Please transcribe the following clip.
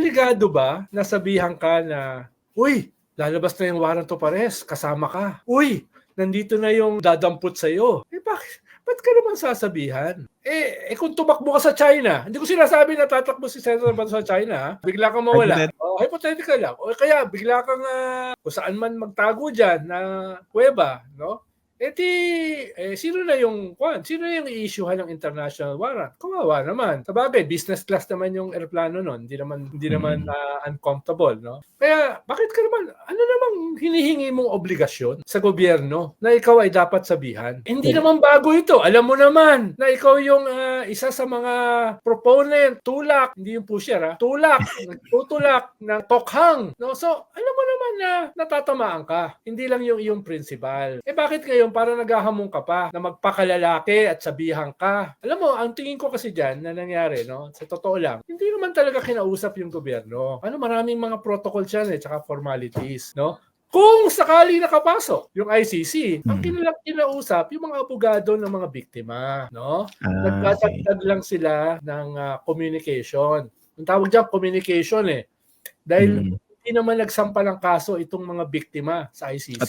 obligado ba na sabihan ka na, Uy, lalabas na yung warrant of arrest, kasama ka. Uy, nandito na yung dadampot sa'yo. Eh bakit? Ba't ka naman sasabihan? Eh, eh kung tumakbo ka sa China, hindi ko sinasabi na tatakbo si Senator Bato sa China, ha? bigla kang mawala. Oh, hypothetical lang. O kaya bigla kang ah, kung saan man magtago dyan na kuweba, no? Eh di, eh, sino na yung, kwan, sino na yung i-issuehan ng international warrant? Kawawa naman. Sa bagay, business class naman yung aeroplano nun. Hindi naman, hindi naman ah, uncomfortable, no? Kaya, bakit ka naman, ano namang hinihingi mong obligasyon sa gobyerno na ikaw ay dapat sabihan? Hindi naman bago ito. Alam mo naman na ikaw yung ah, isa sa mga proponent, tulak, hindi yung pusher, ha? Tulak, nagtutulak ng tokhang. No? So, alam mo naman na natatamaan ka. Hindi lang yung iyong principal. Eh bakit ngayon parang naghahamon ka pa na magpakalalaki at sabihan ka? Alam mo, ang tingin ko kasi dyan na nangyari, no? Sa totoo lang, hindi naman talaga kinausap yung gobyerno. Ano, maraming mga protocols yan eh, tsaka formalities, no? Kung sakali nakapasok yung ICC, ang Hmm. kinilang kinausap yung mga abogado ng mga biktima, no? Ah, okay. Nagdadagdag lang sila ng ah, communication. Ang tawag dyan, communication eh. Dahil Mm. hindi naman nagsampa ng kaso itong mga biktima sa ICC.